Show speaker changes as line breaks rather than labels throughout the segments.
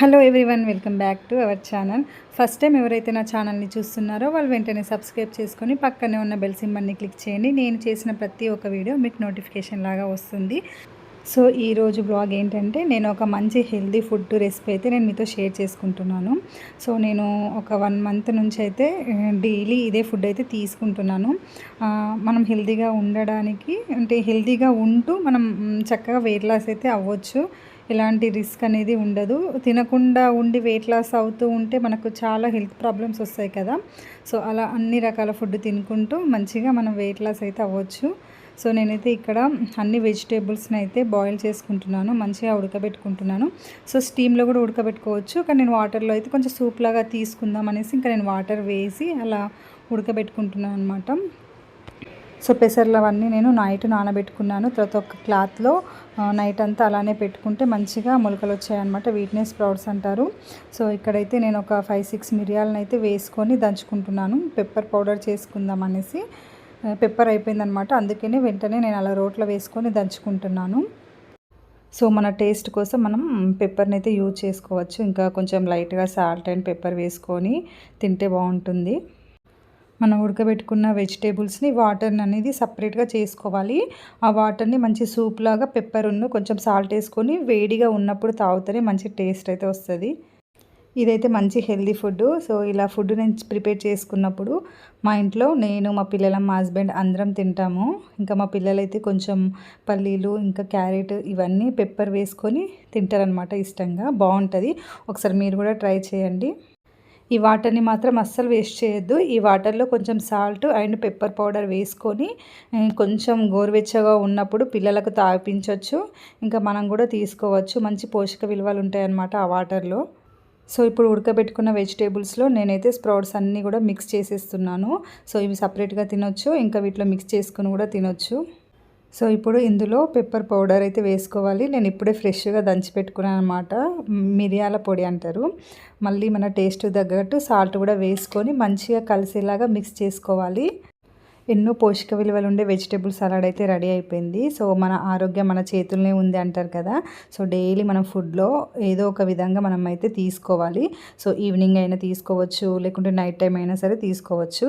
Hello everyone welcome back to our channel. First time ఎవరైతే నా ఛానల్ని చూస్తున్నారో వాళ్ళు వెంటనే సబ్స్క్రైబ్ చేసుకొని పక్కనే ఉన్న బెల్ సింబల్ని క్లిక్ చేయండి. నేను చేసిన ప్రతి ఒక్క వీడియో మీకు నోటిఫికేషన్ లాగా వస్తుంది. సో ఈరోజు బ్లాగ్ ఏంటంటే నేను ఒక మంచి హెల్దీ ఫుడ్ రెసిపీ అయితే నేను మీతో షేర్ చేసుకుంటున్నాను. సో నేను ఒక వన్ మంత్ నుంచి అయితే డైలీ ఇదే ఫుడ్ అయితే తీసుకుంటున్నాను. మనం హెల్దీగా ఉండడానికి అంటే హెల్దీగా ఉంటూ మనం చక్కగా వెయిట్ లాస్ అయితే అవ్వచ్చు. ఎలాంటి రిస్క్ అనేది ఉండదు. తినకుండా ఉండి వెయిట్ లాస్ అవుతూ ఉంటే మనకు చాలా హెల్త్ ప్రాబ్లమ్స్ వస్తాయి కదా. సో అలా అన్ని రకాల ఫుడ్ తినుకుంటూ మంచిగా మనం వెయిట్ లాస్ అయితే అవ్వచ్చు. సో నేనైతే ఇక్కడ అన్ని వెజిటేబుల్స్ని అయితే బాయిల్ చేసుకుంటున్నాను. మంచిగా ఉడకబెట్టుకుంటున్నాను. సో స్టీమ్లో కూడా ఉడకబెట్టుకోవచ్చు. కానీ నేను వాటర్లో అయితే కొంచెం సూప్ లాగా తీసుకుందాం అనేసి ఇంకా నేను వాటర్ వేసి అలా ఉడకబెట్టుకుంటున్నాను అనమాట సో పెసర్లు అవన్నీ నేను నైట్ నానబెట్టుకున్నాను. తర్వాత ఒక క్లాత్లో నైట్ అంతా అలానే పెట్టుకుంటే మంచిగా మొలకలు వచ్చాయన్నమాట. వీటినే స్ప్రౌట్స్ అంటారు. సో ఇక్కడైతే నేను ఒక ఫైవ్ సిక్స్ మిరియాలను అయితే వేసుకొని దంచుకుంటున్నాను. పెప్పర్ పౌడర్ చేసుకుందాం అనేసి పెప్పర్ అయిపోయిందనమాట అందుకనే వెంటనే నేను అలా రోట్లో వేసుకొని దంచుకుంటున్నాను. సో మన టేస్ట్ కోసం మనం పెప్పర్ని అయితే యూజ్ చేసుకోవచ్చు. ఇంకా కొంచెం లైట్గా సాల్ట్ అండ్ పెప్పర్ వేసుకొని తింటే బాగుంటుంది. మనం ఉడకబెట్టుకున్న వెజిటేబుల్స్ని వాటర్ని అనేది సపరేట్గా చేసుకోవాలి. ఆ వాటర్ని మంచి సూప్ లాగా పెప్పర్ ఉన్న కొంచెం సాల్ట్ వేసుకొని వేడిగా ఉన్నప్పుడు తాగుతూనే మంచి టేస్ట్ అయితే వస్తుంది. ఇదైతే మంచి హెల్దీ ఫుడ్ సో ఇలా ఫుడ్ నేను ప్రిపేర్ చేసుకున్నప్పుడు మా ఇంట్లో నేను మా పిల్లల మా హస్బెండ్ అందరం తింటాము. ఇంకా మా పిల్లలైతే కొంచెం పల్లీలు ఇంకా క్యారెట్ ఇవన్నీ పెప్పర్ వేసుకొని తింటారనమాట ఇష్టంగా. బాగుంటుంది ఒకసారి మీరు కూడా ట్రై చేయండి. ఈ వాటర్ని మాత్రం అస్సలు వేస్ట్ చేయొద్దు. ఈ వాటర్లో కొంచెం సాల్ట్ అండ్ పెప్పర్ పౌడర్ వేసుకొని కొంచెం గోరువెచ్చగా ఉన్నప్పుడు పిల్లలకు తాపించవచ్చు ఇంకా మనం కూడా తీసుకోవచ్చు. మంచి పోషక విలువలు ఉంటాయన్నమాట ఆ వాటర్లో. సో ఇప్పుడు ఉడకబెట్టుకున్న వెజిటేబుల్స్లో నేనైతే స్ప్రౌట్స్ అన్నీ కూడా మిక్స్ చేసేస్తున్నాను. సో ఇవి సపరేట్గా తినొచ్చు. ఇంకా వీటిలో మిక్స్ చేసుకుని కూడా తినొచ్చు. సో ఇప్పుడు ఇందులో పెప్పర్ పౌడర్ అయితే వేసుకోవాలి. నేను ఇప్పుడే ఫ్రెష్గా దంచి పెట్టుకున్నాను అనమాట మిరియాల పొడి అంటారు. మళ్ళీ మన టేస్ట్ తగ్గట్టు సాల్ట్ కూడా వేసుకొని మంచిగా కలిసేలాగా మిక్స్ చేసుకోవాలి. ఎన్నో పోషక విలువలు ఉండే వెజిటేబుల్ సలాడ్ అయితే రెడీ అయిపోయింది. సో మన ఆరోగ్యం మన చేతుల్లోనే ఉంది అంటారు కదా. సో డైలీ మనం ఫుడ్లో ఏదో ఒక విధంగా మనం అయితే తీసుకోవాలి. సో ఈవినింగ్ అయినా తీసుకోవచ్చు లేకుంటే నైట్ టైం అయినా సరే తీసుకోవచ్చు.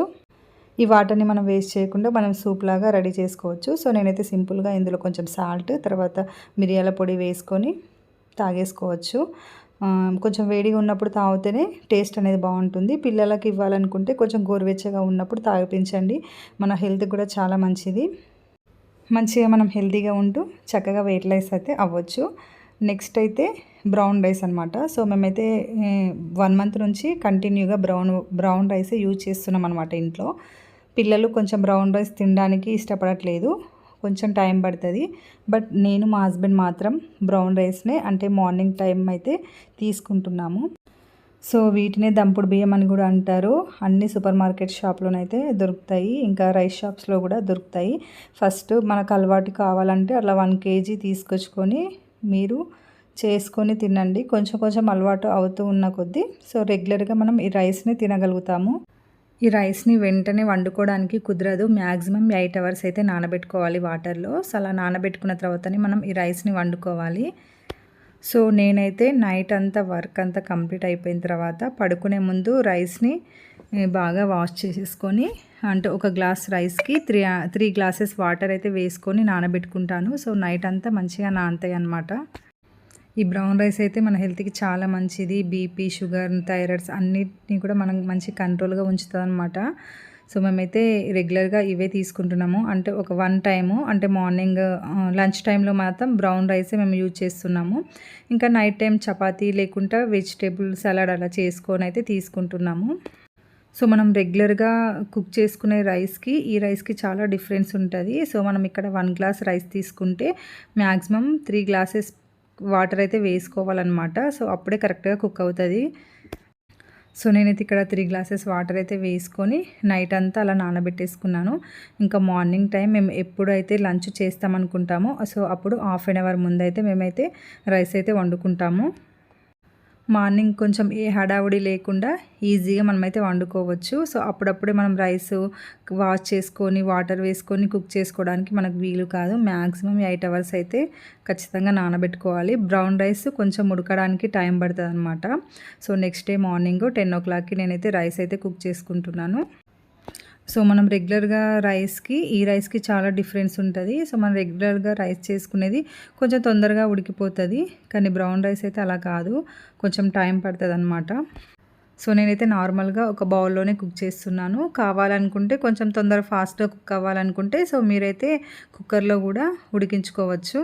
ఈ వాటర్ని మనం వేస్ట్ చేయకుండా మనం సూప్ లాగా రెడీ చేసుకోవచ్చు. సో నేనైతే సింపుల్గా ఇందులో కొంచెం సాల్ట్ తర్వాత మిరియాల పొడి వేసుకొని తాగేసుకోవచ్చు. కొంచెం వేడిగా ఉన్నప్పుడు తాగితేనే టేస్ట్ అనేది బాగుంటుంది. పిల్లలకి ఇవ్వాలనుకుంటే కొంచెం గోరువెచ్చగా ఉన్నప్పుడు తాగిపించండి. మన హెల్త్ కూడా చాలా మంచిది. మంచిగా మనం హెల్తీగా ఉంటూ చక్కగా వెయిట్ లైస్ అయితే అవ్వచ్చు. నెక్స్ట్ అయితే బ్రౌన్ రైస్ అనమాట సో మేమైతే వన్ మంత్ నుంచి కంటిన్యూగా బ్రౌన్ బ్రౌన్ రైస్ యూజ్ చేస్తున్నాం అనమాట ఇంట్లో. పిల్లలు కొంచెం బ్రౌన్ రైస్ తినడానికి ఇష్టపడట్లేదు. కొంచెం టైం పడుతుంది. బట్ నేను మా హస్బెండ్ మాత్రం బ్రౌన్ రైస్నే అంటే మార్నింగ్ టైం అయితే తీసుకుంటున్నాము. సో వీటినే దంపుడు బియ్యం అని కూడా అంటారు. అన్ని సూపర్ మార్కెట్ షాప్లోనైతే దొరుకుతాయి. ఇంకా రైస్ షాప్స్లో కూడా దొరుకుతాయి. ఫస్ట్ మనకు అలవాటు కావాలంటే అట్లా వన్ కేజీ తీసుకొచ్చుకొని మీరు చేసుకొని తినండి. కొంచెం కొంచెం అలవాటు అవుతూ ఉన్న కొద్దీ సో రెగ్యులర్గా మనం ఈ రైస్ని తినగలుగుతాము. ఈ రైస్ని వెంటనే వండుకోవడానికి కుదరదు. మ్యాక్సిమం ఎయిట్ అవర్స్ అయితే నానబెట్టుకోవాలి వాటర్లో. సో అలా నానబెట్టుకున్న తర్వాతనే మనం ఈ రైస్ని వండుకోవాలి. సో నేనైతే నైట్ అంతా వర్క్ అంతా కంప్లీట్ అయిపోయిన తర్వాత పడుకునే ముందు రైస్ని బాగా వాష్ చేసేసుకొని అంటే ఒక గ్లాస్ రైస్కి త్రీ త్రీ గ్లాసెస్ వాటర్ అయితే వేసుకొని నానబెట్టుకుంటాను. సో నైట్ అంతా మంచిగా నానతాయి అన్నమాట ఈ బ్రౌన్ రైస్ అయితే మన హెల్త్కి చాలా మంచిది. బీపీ షుగర్ థైరాయిడ్స్ అన్నిటిని కూడా మనం మంచి కంట్రోల్గా ఉంచుతుంది అనమాట సో మేమైతే రెగ్యులర్గా ఇవే తీసుకుంటున్నాము. అంటే ఒక వన్ టైము అంటే మార్నింగ్ లంచ్ టైంలో మాత్రం బ్రౌన్ రైసే మేము యూజ్ చేస్తున్నాము. ఇంకా నైట్ టైం చపాతీ లేకుండా వెజిటేబుల్ సలాడ్ అలా చేసుకొని అయితే తీసుకుంటున్నాము. సో మనం రెగ్యులర్గా కుక్ చేసుకునే రైస్కి ఈ రైస్కి చాలా డిఫరెన్స్ ఉంటుంది. సో మనం ఇక్కడ వన్ గ్లాస్ రైస్ తీసుకుంటే మ్యాక్సిమం త్రీ గ్లాసెస్ వాటర్ అయితే వేసుకోవాలన్నమాట. సో అప్పుడే కరెక్ట్గా కుక్ అవుతుంది. సో నేనైతే ఇక్కడ త్రీ గ్లాసెస్ వాటర్ అయితే వేసుకొని నైట్ అంతా అలా నానబెట్టేసుకున్నాను. ఇంకా మార్నింగ్ టైం మేము ఎప్పుడైతే లంచ్ చేస్తామనుకుంటామో సో అప్పుడు హాఫ్ అన్ అవర్ ముందైతే మేమైతే రైస్ అయితే వండుకుంటాము. మార్నింగ్ కొంచెం ఏ హడావుడి లేకుండా ఈజీగా మనమైతే వండుకోవచ్చు. సో అప్పుడప్పుడే మనం రైస్ వాష్ చేసుకొని వాటర్ వేసుకొని కుక్ చేసుకోవడానికి మనకు వీలు కాదు. మ్యాక్సిమం ఎయిట్ అవర్స్ అయితే ఖచ్చితంగా నానబెట్టుకోవాలి. బ్రౌన్ రైస్ కొంచెం ఉడకడానికి టైం పడుతుంది అనమాట so next day morning ten ఓ క్లాక్కి నేనైతే రైస్ అయితే కుక్ చేసుకుంటున్నాను. సో మనం రెగ్యులర్గా రైస్కి ఈ రైస్కి చాలా డిఫరెన్స్ ఉంటుంది. సో మనం రెగ్యులర్గా రైస్ చేసుకునేది కొంచెం తొందరగా ఉడికిపోతుంది. కానీ బ్రౌన్ రైస్ అయితే అలా కాదు. కొంచెం టైం పడుతుంది అనమాట సో నేనైతే నార్మల్గా ఒక బౌల్లోనే కుక్ చేస్తున్నాను. కావాలనుకుంటే కొంచెం తొందర ఫాస్ట్గా కుక్ అవ్వాలనుకుంటే సో మీరైతే కుక్కర్లో కూడా ఉడికించుకోవచ్చు.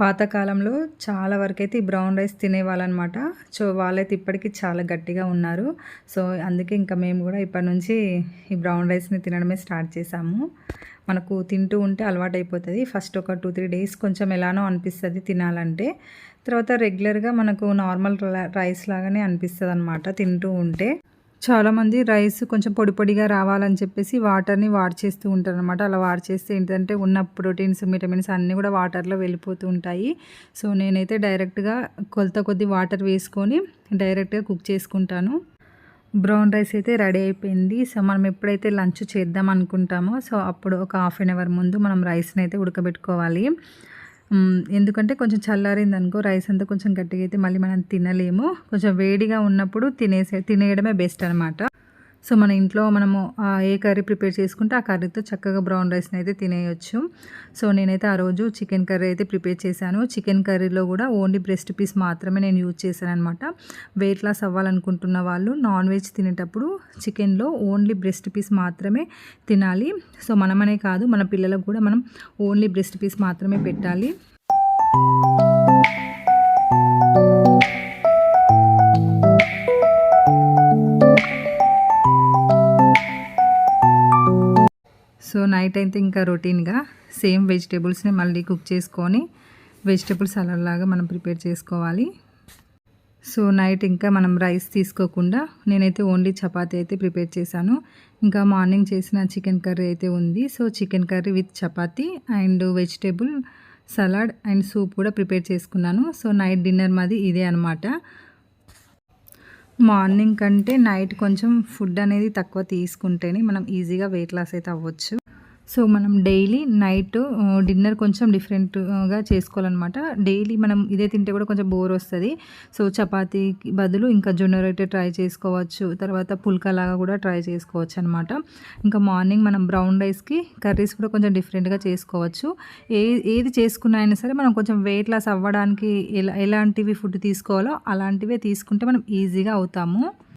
పాతకాలంలో చాలా వరకు అయితే ఈ బ్రౌన్ రైస్ తినేవాళ్ళనమాట. సో వాళ్ళైతే ఇప్పటికీ చాలా గట్టిగా ఉన్నారు. సో అందుకే ఇంకా మేము కూడా ఇప్పటి నుంచి ఈ బ్రౌన్ రైస్ని తినడమే స్టార్ట్ చేసాము మనకు తింటూ ఉంటే అలవాటు అయిపోతుంది ఫస్ట్ ఒక టూ త్రీ డేస్ కొంచెం ఎలానో అనిపిస్తుంది తినాలంటే. తర్వాత రెగ్యులర్గా మనకు నార్మల్ రైస్ లాగానే అనిపిస్తుంది అనమాట తింటూ ఉంటే. చాలామంది రైస్ కొంచెం పొడి పొడిగా రావాలని చెప్పేసి వాటర్ని వాడ్ చేస్తూ ఉంటారు అనమాట అలా వాడ్ చేస్తే ఏంటంటే ఉన్న ప్రోటీన్స్ విటమిన్స్ అన్నీ కూడా వాటర్లో వెళ్ళిపోతూ ఉంటాయి. సో నేనైతే డైరెక్ట్గా కొలత కొద్ది వాటర్ వేసుకొని డైరెక్ట్గా కుక్ చేసుకుంటాను. బ్రౌన్ రైస్ అయితే రెడీ అయిపోయింది. సో మనం ఎప్పుడైతే లంచ్ చేద్దాం అనుకుంటామో సో అప్పుడు ఒక హాఫ్ అన్ అవర్ ముందు మనం రైస్ని అయితే ఉడకబెట్టుకోవాలి. ఎందుకంటే కొంచెం చల్లారింది అనుకో రైస్ అంతా కొంచెం గట్టిగా అయితే మళ్ళీ మనం తినలేము. కొంచెం వేడిగా ఉన్నప్పుడు తినేసే తినేయడమే బెస్ట్ అనమాట సో మన ఇంట్లో మనము ఏ కర్రీ ప్రిపేర్ చేసుకుంటే ఆ కర్రీతో చక్కగా బ్రౌన్ రైస్ని అయితే తినేయచ్చు. సో నేనైతే ఆ రోజు చికెన్ కర్రీ అయితే ప్రిపేర్ చేశాను. చికెన్ కర్రీలో కూడా ఓన్లీ బ్రెస్ట్ పీస్ మాత్రమే నేను యూజ్ చేశాను అనమాట వెయిట్ లాస్ అవ్వాలనుకుంటున్న వాళ్ళు నాన్ వెజ్ తినేటప్పుడు చికెన్లో ఓన్లీ బ్రెస్ట్ పీస్ మాత్రమే తినాలి. సో మనమనే కాదు మన పిల్లలకు కూడా మనం ఓన్లీ బ్రెస్ట్ పీస్ మాత్రమే పెట్టాలి. సో నైట్ అయితే ఇంకా రొటీన్గా సేమ్ వెజిటేబుల్స్ని మళ్ళీ కుక్ చేసుకొని వెజిటేబుల్స్ అలాగా మనం ప్రిపేర్ చేసుకోవాలి. సో నైట్ ఇంకా మనం రైస్ తీసుకోకుండా నేనైతే ఓన్లీ చపాతి అయితే ప్రిపేర్ చేశాను. ఇంకా మార్నింగ్ చేసిన చికెన్ కర్రీ అయితే ఉంది. So chicken curry with chapati and vegetable salad and soup కూడా ప్రిపేర్ చేసుకున్నాను. సో నైట్ డిన్నర్ మాది ఇదే అనమాట మార్నింగ్ కంటే నైట్ కొంచెం ఫుడ్ అనేది తక్కువ తీసుకుంటేనే మనం ఈజీగా వెయిట్ లాస్ అయితే అవ్వచ్చు. సో మనం డైలీ నైట్ డిన్నర్ కొంచెం డిఫరెంట్గా చేసుకోవాలన్నమాట. డైలీ మనం ఇదే తింటే కూడా కొంచెం బోర్ వస్తుంది. సో చపాతీకి బదులు ఇంకా జొన్న రొట్టె ట్రై చేసుకోవచ్చు. తర్వాత పుల్కా లాగా కూడా ట్రై చేసుకోవచ్చు అనమాట ఇంకా మార్నింగ్ మనం బ్రౌన్ రైస్కి కర్రీస్ కూడా కొంచెం డిఫరెంట్గా చేసుకోవచ్చు. ఏ ఏది చేసుకున్నా అయినా సరే మనం కొంచెం వెయిట్ లాస్ అవ్వడానికి ఎలా ఎలాంటివి ఫుడ్ తీసుకోవాలో అలాంటివే తీసుకుంటే మనం ఈజీగా అవుతాము.